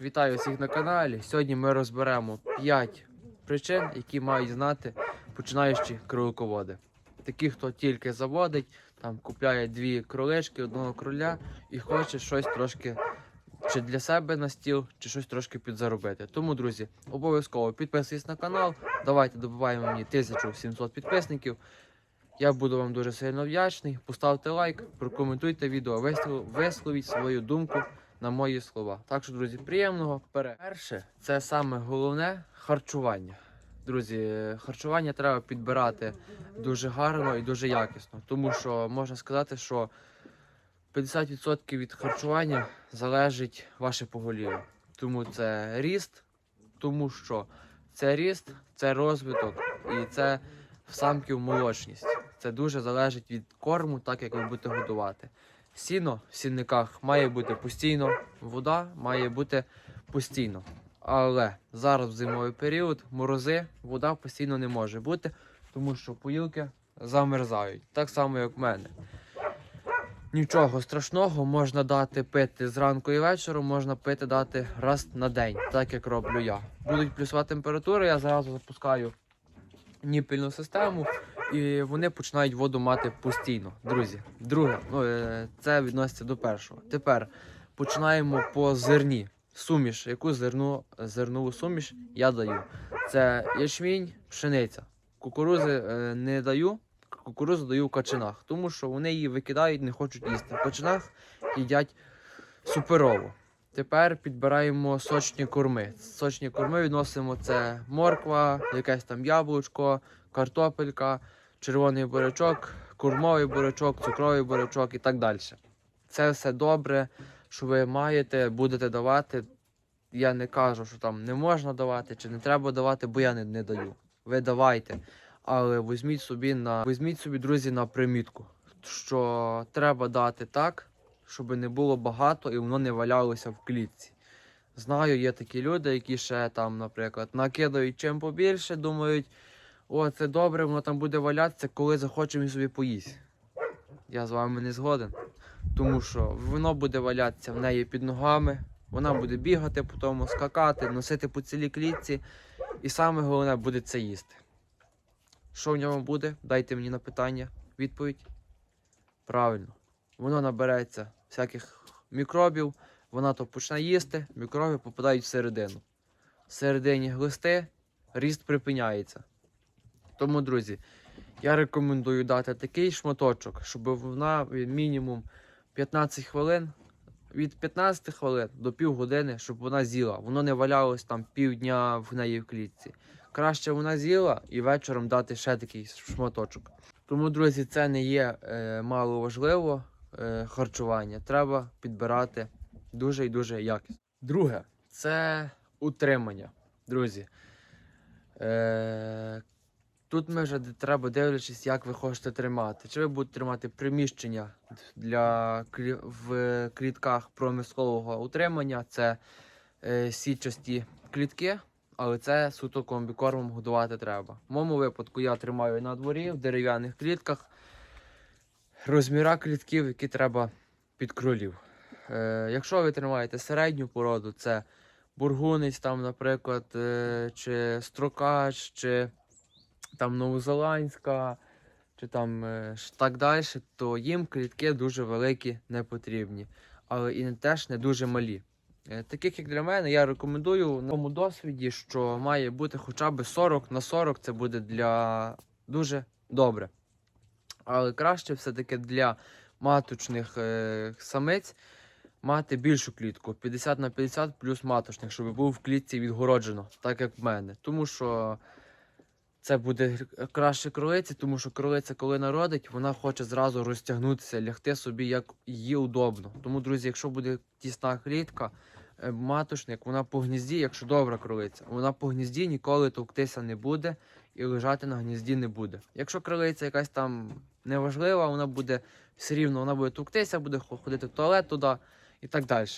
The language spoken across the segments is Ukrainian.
Вітаю всіх на каналі. Сьогодні ми розберемо 5 причин, які мають знати починаючі кролиководи. Такі, хто тільки заводить, там купляє дві кролички, одного кроля і хоче щось трошки чи для себе на стіл, чи щось трошки підзаробити. Тому, друзі, обов'язково підписуйтесь на канал. Давайте добиваємо мені 1700 підписників. Я буду вам дуже сильно вдячний. Поставте лайк, прокоментуйте відео, вислов- висловіть свою думку на мої слова. Так що, друзі, приємного перегляду. Перше, це саме головне харчування. Друзі, харчування треба підбирати дуже гарно і дуже якісно, тому що можна сказати, що 50% від харчування залежить ваше поголів'я. Тому це ріст, тому що це ріст, це розвиток і це в самків молочність. Це дуже залежить від корму, так як ви будете годувати. Сіно в сінниках має бути постійно, вода має бути постійно. Але зараз в зимовий період морози, вода постійно не може бути, тому що поїлки замерзають. Так само, як в мене. Нічого страшного, можна дати пити зранку і вечором, можна пити дати раз на день, так як роблю я. Будуть плюсова температура, я зразу запускаю ніпільну систему, і вони починають воду мати постійно. Друзі, друге, ну, е, це відноситься до першого. Тепер починаємо по зерні. Суміш, яку зерну, зернову суміш я даю. Це ячмінь, пшениця. Кукурузи е, не даю, кукурузу даю в качанах, тому що вони її викидають, не хочуть їсти. В качанах їдять суперово. Тепер підбираємо сочні корми. Сочні корми відносимо це морква, якесь там яблучко, картопелька, червоний бурячок, курмовий бурячок, цукровий бурячок і так далі. Це все добре, що ви маєте, будете давати. Я не кажу, що там не можна давати чи не треба давати, бо я не, не даю. Ви давайте. Але візьміть собі на візьміть собі, друзі, на примітку, що треба дати так, щоб не було багато і воно не валялося в клітці. Знаю, є такі люди, які ще там, наприклад, накидають чим побільше, думають, о, це добре, воно там буде валятися, коли захочемо і собі поїсть. Я з вами не згоден. Тому що воно буде валятися в неї під ногами, вона буде бігати по тому, скакати, носити по цілій клітці. І саме головне буде це їсти. Що в ньому буде? Дайте мені на питання відповідь. Правильно. Воно набереться всяких мікробів, вона то почне їсти, мікроби попадають всередину. Всередині глисти, ріст припиняється. Тому, друзі, я рекомендую дати такий шматочок, щоб вона мінімум 15 хвилин, від 15 хвилин до півгодини, щоб вона з'їла. Воно не валялось там півдня в неї в клітці. Краще вона з'їла і вечором дати ще такий шматочок. Тому, друзі, це не є е, мало важливо е, харчування. Треба підбирати дуже і дуже якісно. Друге, це утримання. Друзі. Е, тут ми вже треба дивлячись, як ви хочете тримати. Чи ви будете тримати приміщення для в клітках промислового утримання, це е, сітчасті клітки, але це суто комбікормом годувати треба. В моєму випадку я тримаю на дворі в дерев'яних клітках розміра клітків, які треба під кролів. Е, якщо ви тримаєте середню породу, це бургунець, там, наприклад, е, чи строкач, чи там новозеландська, чи там е, так далі, то їм клітки дуже великі не потрібні, але і теж не дуже малі. Е, Таких як для мене, я рекомендую на тому досвіді, що має бути хоча б 40 на 40, це буде для дуже добре. Але краще все-таки для маточних е, самиць мати більшу клітку 50 на 50 плюс маточних, щоб був в клітці відгороджено, так як в мене. Тому що це буде краще кролиці, тому що кролиця, коли народить, вона хоче зразу розтягнутися, лягти собі як їй удобно. Тому, друзі, якщо буде тісна клітка, е, маточник, вона по гнізді, якщо добра кролиця, вона по гнізді ніколи товктися не буде і лежати на гнізді не буде. Якщо кролиця якась там неважлива, вона буде все рівно, вона буде товктися, буде ходити в туалет туди і так далі.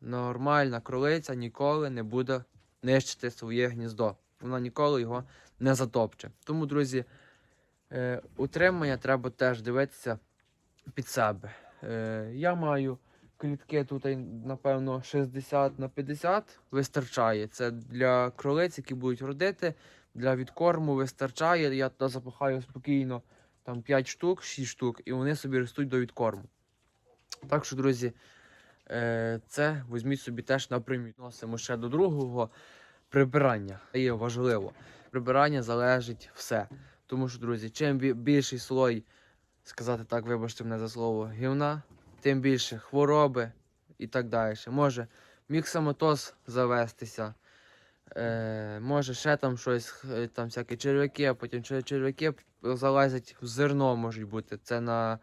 Нормальна кролиця ніколи не буде нищити своє гніздо. Вона ніколи його не затопче. Тому, друзі, е, утримання треба теж дивитися під себе. Е, я маю клітки тут, напевно, 60 на 50 вистачає. Це для кролиць, які будуть родити. Для відкорму вистачає. Я туди запахаю спокійно там 5 штук, 6 штук, і вони собі ростуть до відкорму. Так що, друзі, е, це візьміть собі теж на приміт. Носимо ще до другого прибирання. Є важливо. Прибирання залежить все. Тому що, друзі, чим більший слой, сказати так, вибачте мене за слово, гівна, тим більше хвороби і так далі. Може міксоматоз завестися, е, може ще там щось, е, там всякі черв'яки, а потім черв'яки залазять в зерно, можуть бути. Це на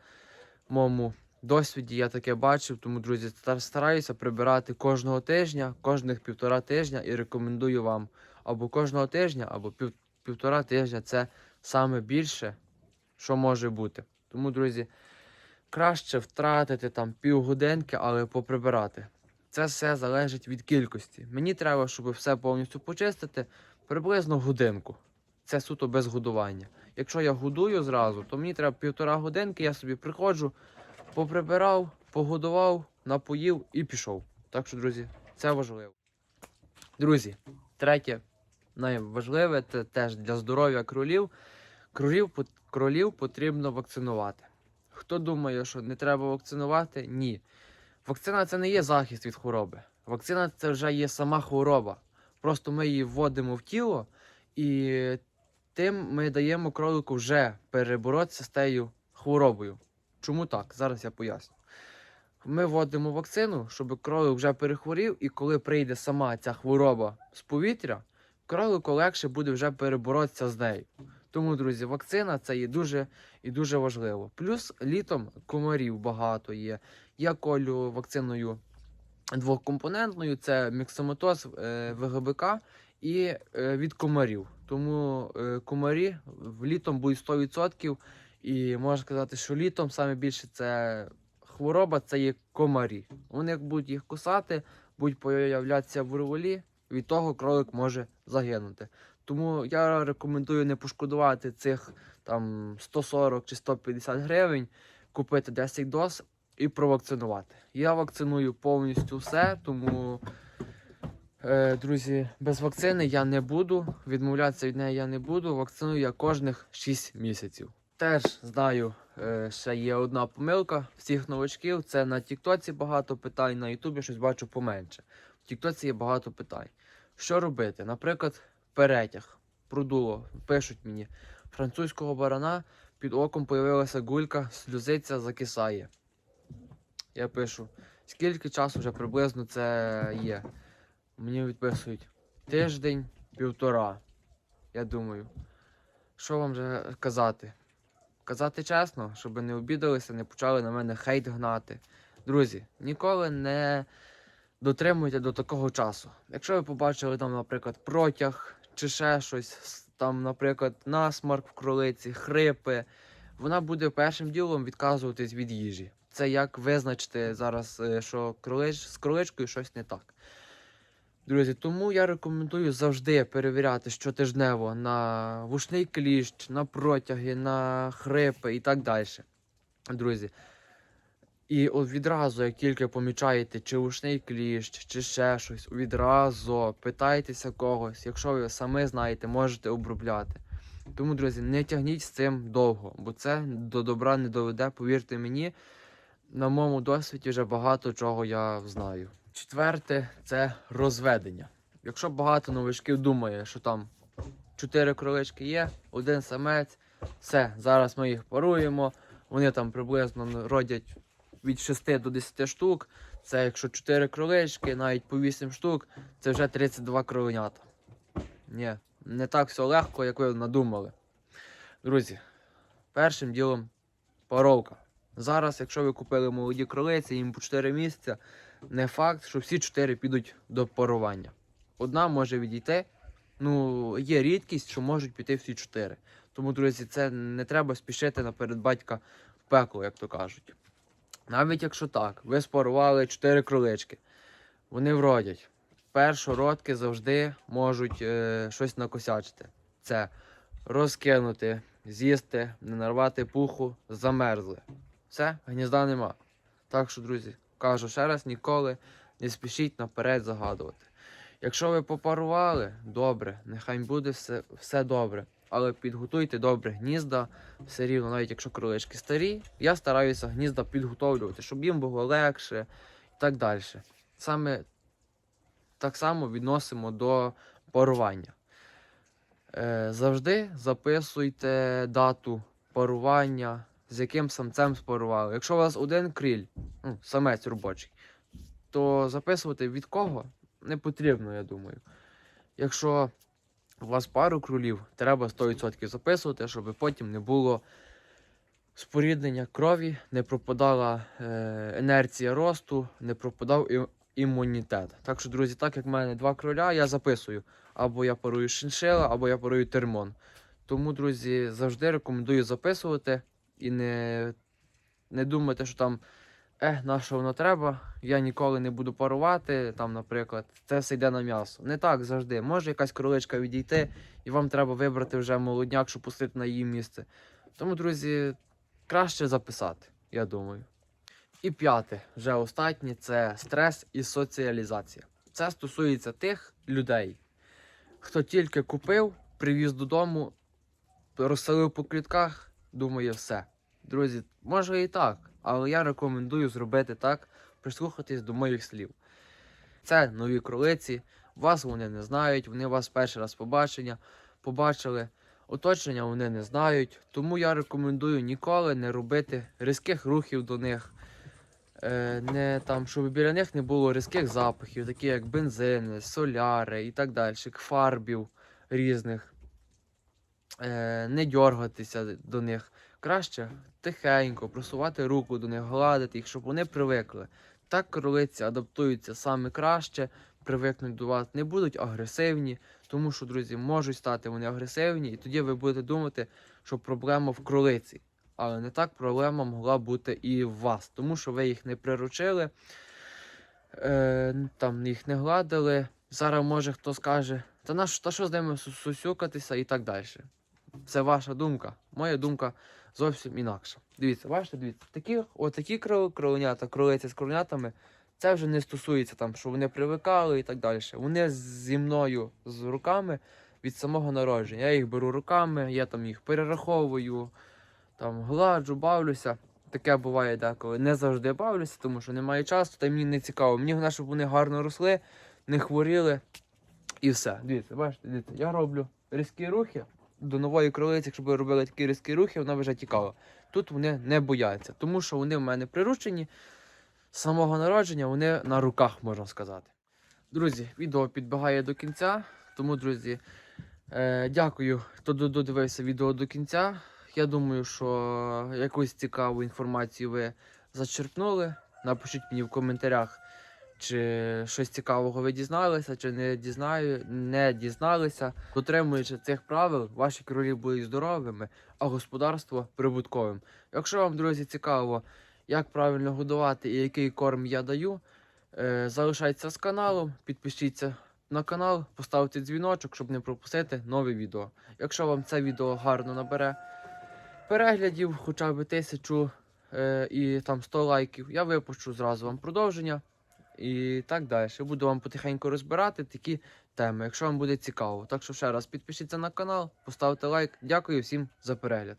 моєму досвіді я таке бачив, тому, друзі, стараюся прибирати кожного тижня, кожних півтора тижня і рекомендую вам або кожного тижня, або пів, півтора тижня це саме більше, що може бути. Тому, друзі, краще втратити там півгодинки, але поприбирати. Це все залежить від кількості. Мені треба, щоб все повністю почистити, приблизно годинку. Це суто без годування. Якщо я годую зразу, то мені треба півтора годинки, я собі приходжу, поприбирав, погодував, напоїв і пішов. Так що, друзі, це важливо. Друзі, третє, найважливе це теж для здоров'я кролів. Кролів, кролів потрібно вакцинувати. Хто думає, що не треба вакцинувати? Ні. Вакцина це не є захист від хвороби. Вакцина це вже є сама хвороба. Просто ми її вводимо в тіло, і тим ми даємо кролику вже переборотися з тією хворобою. Чому так? Зараз я поясню. Ми вводимо вакцину, щоб кролик вже перехворів, і коли прийде сама ця хвороба з повітря, кролику легше буде вже переборотися з нею. Тому, друзі, вакцина це є дуже і дуже важливо. Плюс літом комарів багато є. Я колю вакциною двохкомпонентною, це міксоматоз е, ВГБК і е, від комарів. Тому е, комарі літом будуть 100%. І можна сказати, що літом саме більше це хвороба це є комарі. Вони як будуть їх кусати, будуть появлятися в рволі, від того кролик може загинути. Тому я рекомендую не пошкодувати цих там 140 чи 150 гривень, купити 10 доз і провакцинувати. Я вакциную повністю все, тому, е, друзі, без вакцини я не буду. Відмовлятися від неї я не буду. Вакциную я кожних 6 місяців. Теж знаю, е, ще є одна помилка всіх новачків. Це на Тіктоці багато питань, на Ютубі щось бачу поменше. В Тіктоці є багато питань. Що робити? Наприклад, перетяг, продуло, пишуть мені, французького барана під оком появилася гулька, сльозиться, закисає. Я пишу, скільки часу вже приблизно це є. Мені відписують тиждень, півтора. Я думаю, що вам вже казати? Казати чесно, щоб не обідалися, не почали на мене хейт гнати. Друзі, ніколи не дотримуйте до такого часу. Якщо ви побачили там, наприклад, протяг чи ще щось, там, наприклад, насмарк в кролиці, хрипи, вона буде першим ділом відказуватись від їжі. Це як визначити зараз, е, що кролич, з кроличкою щось не так. Друзі, тому я рекомендую завжди перевіряти щотижнево на вушний кліщ, на протяги, на хрипи і так далі. Друзі. І відразу, як тільки помічаєте, чи ушний кліщ, чи ще щось, відразу питайтеся когось. Якщо ви самі знаєте, можете обробляти. Тому, друзі, не тягніть з цим довго, бо це до добра не доведе, повірте мені. На моєму досвіді вже багато чого я знаю. Четверте це розведення. Якщо багато новичків думає, що там чотири кролички є, один самець, все, зараз ми їх паруємо, вони там приблизно родять від 6 до 10 штук. Це якщо 4 кролички, навіть по 8 штук, це вже 32 кроленята. Ні, не так все легко, як ви надумали. Друзі, першим ділом паровка. Зараз, якщо ви купили молоді кролиці, їм по 4 місяця, не факт, що всі 4 підуть до парування. Одна може відійти. Ну, є рідкість, що можуть піти всі 4. Тому, друзі, це не треба спішити наперед батька в пекло, як то кажуть. Навіть якщо так, ви спарували 4 кролички, вони вродять. Першородки завжди можуть е, щось накосячити. Це розкинути, з'їсти, не нарвати пуху, замерзли. Все, гнізда нема. Так що, друзі, кажу ще раз, ніколи не спішіть наперед загадувати. Якщо ви попарували, добре, нехай буде все, все добре. Але підготуйте добре гнізда, все рівно, навіть якщо кролички старі, я стараюся гнізда підготовлювати, щоб їм було легше і так далі. Саме так само відносимо до парування. Е, завжди записуйте дату парування, з яким самцем спарували. Якщо у вас один кріль, ну, самець робочий, то записувати від кого не потрібно, я думаю. Якщо у вас пару кролів, треба 100% записувати, щоб потім не було споріднення крові, не пропадала е, енерція росту, не пропадав і, імунітет. Так що, друзі, так як в мене два кроля, я записую. Або я парую шиншила, або я парую термон. Тому, друзі, завжди рекомендую записувати і не, не думайте, що там е, на що воно треба, я ніколи не буду парувати, там, наприклад, це все йде на м'ясо. Не так завжди. Може якась кроличка відійти, і вам треба вибрати вже молодняк, щоб пустити на її місце. Тому, друзі, краще записати, я думаю. І п'яте, вже останнє, це стрес і соціалізація. Це стосується тих людей, хто тільки купив, привіз додому, розселив по клітках, думає, все. Друзі, може і так, але я рекомендую зробити так, прислухатись до моїх слів. Це нові кролиці, вас вони не знають, вони вас перший раз побачення, побачили. Оточення вони не знають, тому я рекомендую ніколи не робити різких рухів до них. Е, не, там, щоб біля них не було різких запахів, такі як бензини, соляри і так далі, фарбів різних. Е, не дергатися до них. Краще тихенько просувати руку до них, гладити їх, щоб вони привикли. Так кролиці адаптуються саме краще, привикнуть до вас, не будуть агресивні, тому що, друзі, можуть стати вони агресивні, і тоді ви будете думати, що проблема в кролиці. Але не так проблема могла бути і в вас, тому що ви їх не приручили, е, там їх не гладили. Зараз може хто скаже, та на та що з ними сусюкатися і так далі. Це ваша думка. Моя думка зовсім інакша. Дивіться, бачите, дивіться, такі, отакі крол- кроленята, кролиці з кроленятами, це вже не стосується там, що вони привикали і так далі. Вони зі мною з руками від самого народження. Я їх беру руками, я там їх перераховую, там гладжу, бавлюся. Таке буває деколи. Не завжди бавлюся, тому що немає часу, та мені не цікаво. Мені головне, щоб вони гарно росли, не хворіли і все. Дивіться, бачите, дивіться, я роблю різкі рухи до нової кролиці, якщо б робили такі різкі рухи, вона вже тікала. Тут вони не бояться, тому що вони в мене приручені з самого народження, вони на руках, можна сказати. Друзі, відео підбігає до кінця, тому, друзі, е, дякую, хто додивився відео до кінця. Я думаю, що якусь цікаву інформацію ви зачерпнули. Напишіть мені в коментарях, чи щось цікавого ви дізналися, чи не, дізнаю, не дізналися. Дотримуючи цих правил, ваші кролі будуть здоровими, а господарство прибутковим. Якщо вам, друзі, цікаво, як правильно годувати і який корм я даю, е, залишайтеся з каналом, підпишіться на канал, поставте дзвіночок, щоб не пропустити нове відео. Якщо вам це відео гарно набере переглядів, хоча б тисячу е, і там 100 лайків, я випущу зразу вам продовження. І так далі. Буду вам потихеньку розбирати такі теми, якщо вам буде цікаво. Так що ще раз підпишіться на канал, поставте лайк. Дякую всім за перегляд.